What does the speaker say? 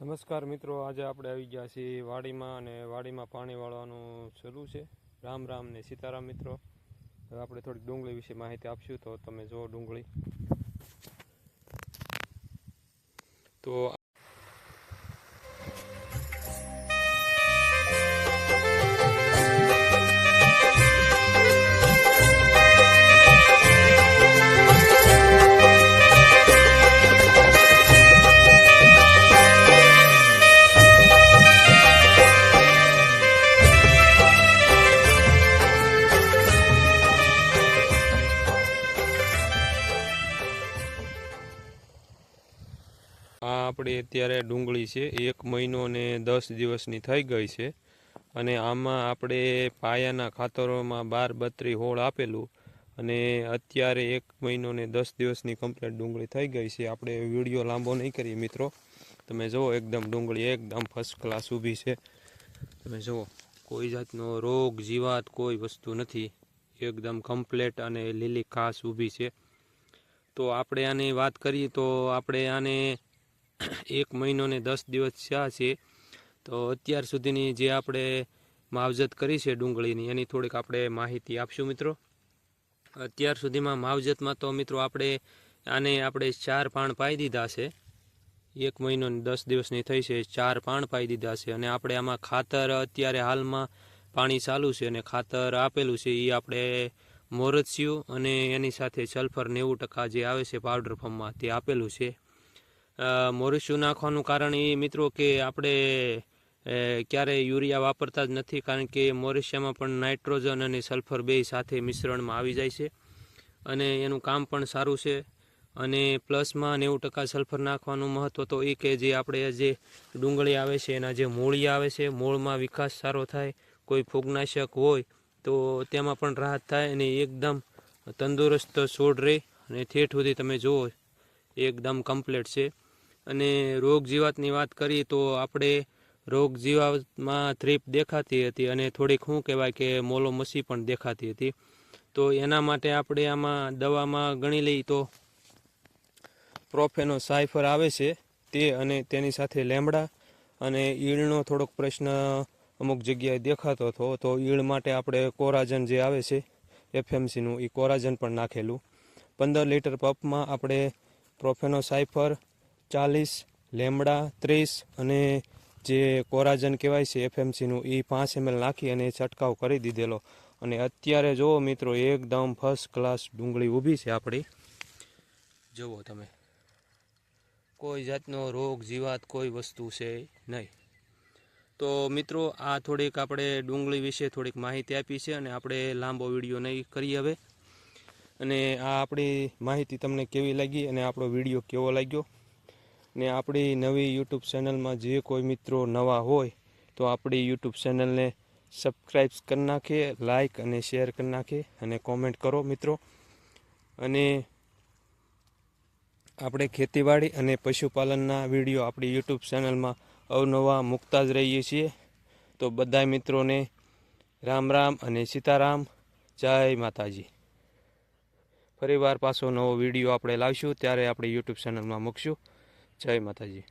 નમસ્કાર મિત્રો, આજે આપણે આવી ગયા છીએ વાડીમાં અને વાડીમાં પાણી વાળવાનું શરૂ છે. રામ રામ ને સીતારામ મિત્રો. હવે આપણે થોડીક ડુંગળી વિશે માહિતી આપશું, તો તમે જુઓ ડુંગળી. તો આ આપણે અત્યારે ડુંગળી છે, એક મહિનો ને દસ દિવસની થઈ ગઈ છે. અને આમાં આપણે પાયાના ખાતરોમાં બાર બત્રી હોળ આપેલું અને અત્યારે એક મહિનો ને દસ દિવસની કમ્પ્લીટ ડુંગળી થઈ ગઈ છે. આપણે વીડિયો લાંબો નહીં કરીએ મિત્રો. તમે જુઓ, એકદમ ડુંગળી એકદમ ફર્સ્ટ ક્લાસ ઊભી છે. તમે જુઓ, કોઈ જાતનો રોગ, જીવાત કોઈ વસ્તુ નથી. એકદમ કમ્પ્લેટ અને લીલી ઘાસ ઊભી છે. તો આપણે આની વાત કરીએ તો આપણે આને એક મહિનો ને દસ દિવસ થયા છે. તો અત્યાર સુધીની જે આપણે માવજત કરી છે ડુંગળીની, એની થોડીક આપણે માહિતી આપશું મિત્રો. અત્યાર સુધીમાં માવજતમાં તો મિત્રો આપણે આને આપણે ચાર પાણ પાઈ દીધા છે. એક મહિનો દસ દિવસની થઈ છે, ચાર પાણ પાઈ દીધા છે. અને આપણે આમાં ખાતર અત્યારે હાલમાં પાણી ચાલુ છે અને ખાતર આપેલું છે. એ આપણે મોરસિયું અને એની સાથે સલ્ફર નેવું ટકા જે આવે છે પાવડર ફોર્મમાં તે આપેલું છે. મોરસિયું નાખવાનું કારણ એ મિત્રો કે આપણે ક્યારેય યુરિયા વાપરતા જ નથી કારણ કે મોરિશિયામાં પણ નાઇટ્રોજન અને સલ્ફર બે સાથે મિશ્રણમાં આવી જાય છે અને એનું કામ પણ સારું છે અને પ્લસમાં નેવું ટકા સલ્ફર નાખવાનું મહત્ત્વ તો એ કે જે આપણે જે ડુંગળી આવે છે, એના જે મૂળિયા આવે છે, મૂળમાં વિકાસ સારો થાય, કોઈ ફૂગનાશક હોય તો તેમાં પણ રાહત થાય અને એકદમ તંદુરસ્ત છોડ રહે અને ઠેઠ સુધી તમે જુઓ, એકદમ કમ્પ્લીટ છે. અને રોગ જીવાતની વાત કરીએ તો આપણે રોગ જીવાતમાં થ્રીપ દેખાતી હતી અને થોડીક શું કહેવાય કે મોલો મસી પણ દેખાતી હતી. તો એના માટે આપણે આમાં દવામાં ગણી લઈએ તો પ્રોફેનો સાયફર આવે છે તે અને તેની સાથે લેમડા અને ઈળનો થોડોક પ્રશ્ન અમુક જગ્યાએ દેખાતો હતો. તો ઈળ માટે આપણે કોરાજન જે આવે છે, એફએમસીનું એ કોરાજન પણ નાખેલું. પંદર લીટર પપમાં આપણે પ્રોફેનો સાયફર ચાલીસ, લેમડા ત્રીસ અને જે કોરાજન કહેવાય છે એફએમસીનું એ પાંચ એમએલ નાખી અને છંટકાવ કરી દીધેલો. અને અત્યારે જુઓ મિત્રો, એકદમ ફર્સ્ટ ક્લાસ ડુંગળી ઊભી છે આપણી. જુઓ તમે. કોઈ જાતનો રોગ, જીવાત, કોઈ વસ્તુ છે નહીં. તો મિત્રો, આ થોડીક આપણે ડુંગળી વિશે થોડીક માહિતી આપી છે અને આપણે લાંબો વીડિયો નહીં કરીએ હવે. અને આ આપણી માહિતી તમને કેવી લાગી અને આપણો વીડિયો કેવો લાગ્યો? ને આપણી નવી યુટ્યુબ ચેનલમાં જે કોઈ મિત્રો નવા હોય, તો આપણી યુટ્યુબ ચેનલને સબસ્ક્રાઈબ કરી નાખીએ લાઈક અને શેર કરી નાખીએ અને કોમેન્ટ કરો મિત્રો. અને આપણે ખેતીવાડી અને પશુપાલનના વીડિયો આપણી યુટ્યુબ ચેનલમાં અવનવા મૂકતા જ રહીએ છીએ. તો બધા મિત્રોને રામ રામ અને સીતારામ. જય માતાજી. ફરીવાર પાછો નવો વીડિયો આપણે લાવશું, ત્યારે આપણે યુટ્યુબ ચેનલમાં મૂકશું. જય માતાજી.